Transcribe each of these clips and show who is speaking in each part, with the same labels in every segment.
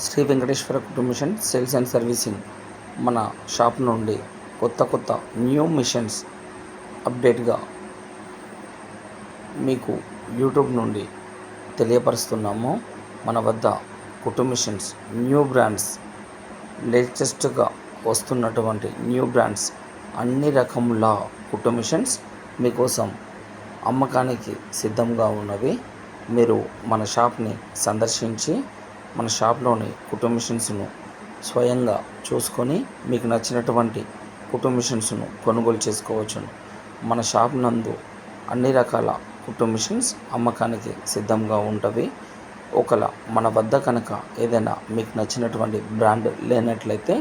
Speaker 1: శ్రీ వెంకటేశ్వర కుటుంబిషన్ sales and servicing మన shop నుండి కొత్త కొత్త న్యూ మిషన్స్ అప్డేట్గా మీకు యూట్యూబ్ నుండి తెలియపరుస్తున్నాము. మన వద్ద కుటుంబిషన్స్ న్యూ బ్రాండ్స్ లేటెస్ట్గా వస్తున్నటువంటి న్యూ బ్రాండ్స్ అన్ని రకముల కుటుంబిషన్స్ మీకోసం అమ్మకానికి సిద్ధంగా ఉన్నవి. మీరు మన షాప్ని సందర్శించి మన షాప్లోని కుటుంబ మిషన్స్ను స్వయంగా చూసుకొని మీకు నచ్చినటువంటి కుటుంబ మిషన్స్ను కొనుగోలు చేసుకోవచ్చును. మన షాప్ నందు అన్ని రకాల కుటుంబ మిషన్స్ అమ్మకానికి సిద్ధంగా ఉంటవి. ఒకలా మన వద్ద కనుక ఏదైనా మీకు నచ్చినటువంటి బ్రాండ్ లేనట్లయితే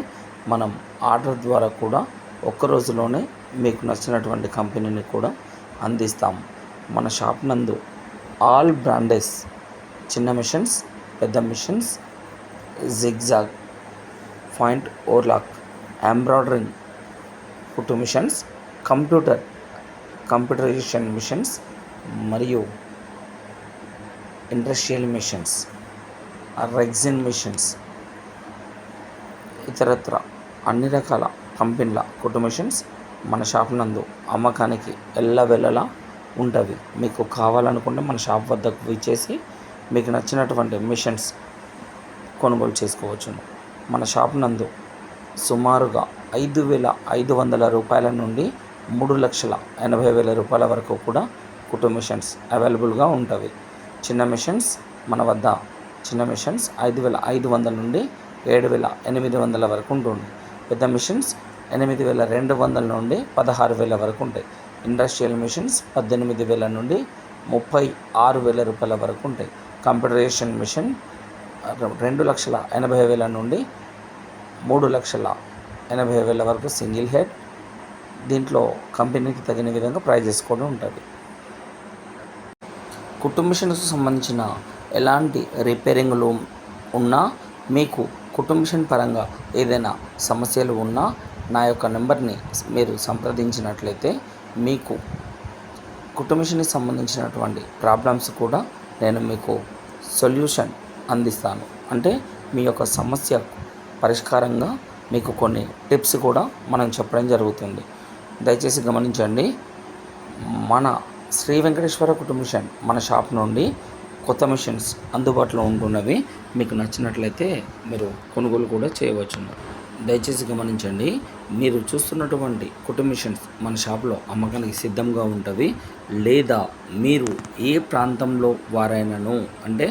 Speaker 1: మనం ఆర్డర్ ద్వారా కూడా ఒక్క రోజులోనే మీకు నచ్చినటువంటి కంపెనీని కూడా అందిస్తాం. మన షాప్ నందు ఆల్ బ్రాండెస్ చిన్న మిషన్స్ పెద్ద machines zigzag point overlock embroidering కుట్టు మిషన్స్ కంప్యూటర్ కంప్యూటరైజేషన్ మిషన్స్ మరియు ఇండస్ట్రియల్ మిషన్స్ రెగ్జిన్ మిషన్స్ ఇతరత్ర అన్ని రకాల కంపెనీల కుట్టు మిషన్స్ మన షాప్ నందు అమ్మకానికి ఎల్లవెల్లలా ఉంటవి. మీకు కావాలనుకుంటే మన షాప్ వద్దకు విచ్చేసి మీకు నచ్చినటువంటి మిషన్స్ కొనుగోలు చేసుకోవచ్చును మన షాప్ నందు సుమారుగా ఐదు వేల ఐదు వందల రూపాయల నుండి మూడు లక్షల ఎనభై వేల రూపాయల వరకు కూడా కుటుంబ మిషన్స్ అవైలబుల్గా ఉంటాయి చిన్న మిషన్స్ మన వద్ద చిన్న మిషన్స్ ఐదు వేల ఐదు వందల నుండి ఏడు వేల ఎనిమిది వందల వరకు ఉంటుంది. పెద్ద మిషన్స్ ఎనిమిది వేల రెండు వందల నుండి పదహారు వేల వరకు ఉంటాయి. ఇండస్ట్రియల్ మిషన్స్ పద్దెనిమిది వేల నుండి ముప్పై ఆరు వేల రూపాయల వరకు ఉంటాయి. కంప్యూటరైజేషన్ మిషన్ రెండు లక్షల ఎనభై వేల నుండి మూడు లక్షల ఎనభై వేల వరకు సింగిల్ హెడ్. దీంట్లో కంపెనీకి తగిన విధంగా ప్రైజెస్ కూడా ఉంటుంది. కుటుంబ మిషన్కు సంబంధించిన ఎలాంటి రిపేరింగ్లు ఉన్నా మీకు కుటుంబ మిషన్ పరంగా ఏదైనా సమస్యలు ఉన్నా నా యొక్క నెంబర్ని మీరు సంప్రదించినట్లయితే మీకు కుటుంబ మిషన్కి సంబంధించినటువంటి ప్రాబ్లమ్స్ కూడా నేను మీకు సొల్యూషన్ అందిస్తాను. అంటే మీ యొక్క సమస్య పరిష్కారంగా మీకు కొన్ని టిప్స్ కూడా మనం చెప్పడం జరుగుతుంది. దయచేసి గమనించండి. మన శ్రీ వెంకటేశ్వర కుటుంబ మిషన్ మన షాప్ నుండి కొత్త మిషన్స్ అందుబాటులో ఉంటున్నవి. మీకు నచ్చినట్లయితే మీరు కొనుగోలు కూడా చేయవచ్చు దయచేసి గమనించండి. మీరు చూస్తున్నటువంటి కుటుంబ మిషన్స్ మన షాప్లో అమ్మకానికి సిద్ధంగా ఉంటుంది లేదా మీరు ఏ ప్రాంతంలో వారైనను అంటే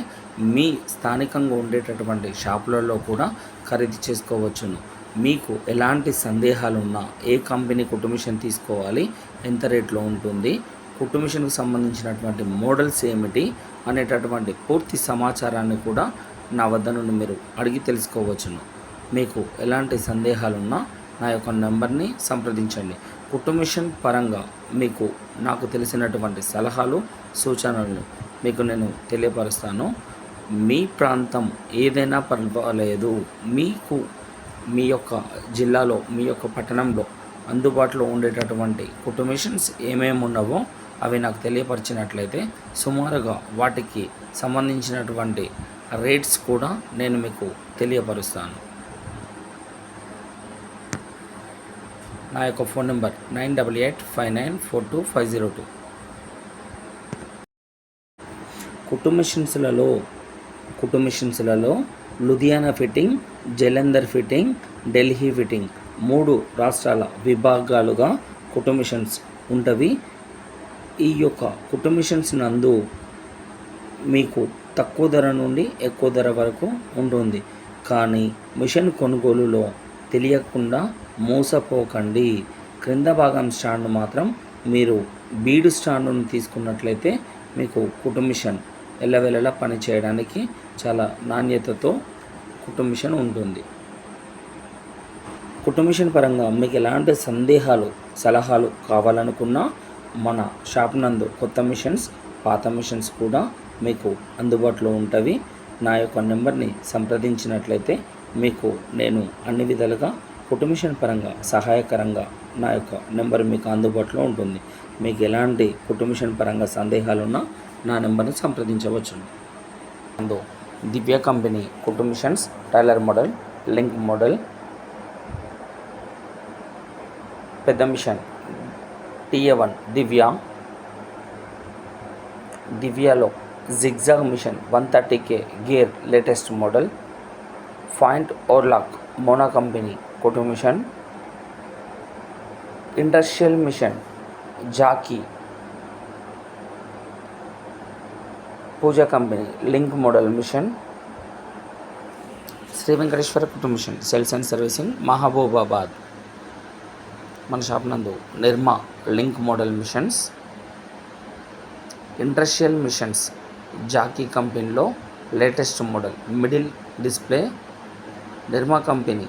Speaker 1: మీ స్థానికంగా ఉండేటటువంటి షాపులలో కూడా ఖరీదు చేసుకోవచ్చును. మీకు ఎలాంటి సందేహాలు ఉన్నా ఏ కంపెనీ కుటుంబిషన్ తీసుకోవాలి ఎంత రేట్లో ఉంటుంది కుటుంబిషన్కు సంబంధించినటువంటి మోడల్స్ ఏమిటి అనేటటువంటి పూర్తి సమాచారాన్ని కూడా నా వద్ద నుండి మీరు అడిగి తెలుసుకోవచ్చును. మీకు ఎలాంటి సందేహాలున్నా నా యొక్క నెంబర్ని సంప్రదించండి. కుటుంబిషన్ పరంగా మీకు నాకు తెలిసినటువంటి సలహాలు సూచనలను మీకు నేను తెలియపరుస్తాను. మీ ప్రాంతం ఏదైనా పర్వాలేదు. మీకు మీ యొక్క జిల్లాలో మీ యొక్క పట్టణంలో అందుబాటులో ఉండేటటువంటి కుట్టు ఏమేమి ఉన్నావో అవి నాకు తెలియపరిచినట్లయితే సుమారుగా వాటికి సంబంధించినటువంటి రేట్స్ కూడా నేను మీకు తెలియపరుస్తాను. నా యొక్క phone number nine double eight five nine four two five zero two. కుటుంబ మిషన్స్లలో కుటుంబ మిషన్స్లలో Ludhiana fitting Jalandhar fitting Delhi fitting మూడు రాష్ట్రాల విభాగాలుగా కుటుంబషన్స్ ఉంటవి. ఈ యొక్క కుటుంబిషన్స్ నందు మీకు తక్కువ ధర నుండి ఎక్కువ ధర వరకు ఉంటుంది. కానీ మిషన్ కొనుగోలులో తెలియకుండా మోసపోకండి. క్రింద భాగం స్టాండ్ మాత్రం మీరు బీడు స్టాండ్ను తీసుకున్నట్లయితే మీకు కుటుంబిషన్ ఎల్లవెల్లలా పని చేయడానికి చాలా నాణ్యతతో కుటుంబ మిషన్ ఉంటుంది. కుటుంబిషన్ పరంగా మీకు ఎలాంటి సందేహాలు సలహాలు కావాలనుకున్నా మన షాప్ నందు కొత్త మిషన్స్ పాత మిషన్స్ కూడా మీకు అందుబాటులో ఉంటవి. నా యొక్క నెంబర్ని సంప్రదించినట్లయితే మీకు నేను అన్ని విధాలుగా కుటుంబ మిషన్ పరంగా సహాయకరంగా నా యొక్క నెంబర్ మీకు అందుబాటులో ఉంటుంది. మీకు ఎలాంటి కుటుంబ మిషన్ పరంగా సందేహాలున్నా నా నెంబర్ని సంప్రదించవచ్చు అందు దివ్య కంపెనీ కుట్టు machines tailor model link model పెద్ద machine TA one Divya దివ్యలో zigzag machine one thirty K gear latest model point overlock Mona company కుట్టు machine industrial machine Jack Pooja company link model machine Shri Venkateswara కుటుంబ machine sales and servicing Mahabubabad. మన shop నందు Nirma link model machines industrial machines Jack కంపెనీలో latest model middle display Nirma company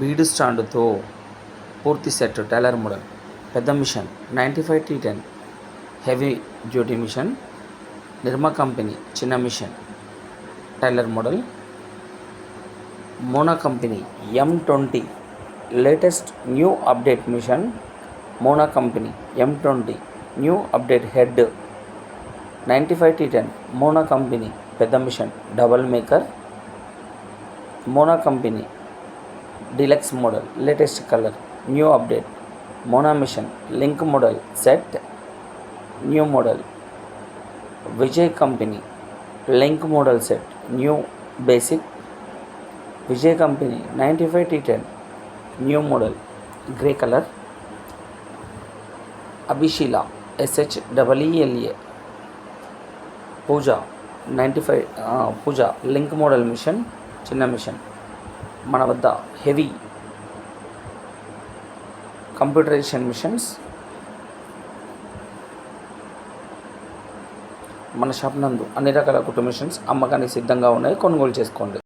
Speaker 1: బీడు స్టాండ్తో పూర్తి set tailor model. పెద్ద machine ninety five T ten heavy duty machine Nirma company చిన్న machine tailor model. Mona company M twenty latest new update machine. Mona company M twenty new update head. Ninety five T ten Mona company పెద్ద machine double maker. Mona company deluxe model latest colour new update Mona machine link model set new model Vijay company link model set new basic Vijay company ninety five T ten new model grey colour అభిషీల S H double E L A Pooja ninety five Pooja link model machine చిన్న machine మన వద్ద heavy computerization machines మన shop నందు అన్ని రకాల కుటుంబ machines అమ్మకానికి సిద్ధంగా ఉన్నాయి కొనుగోలు చేసుకోండి.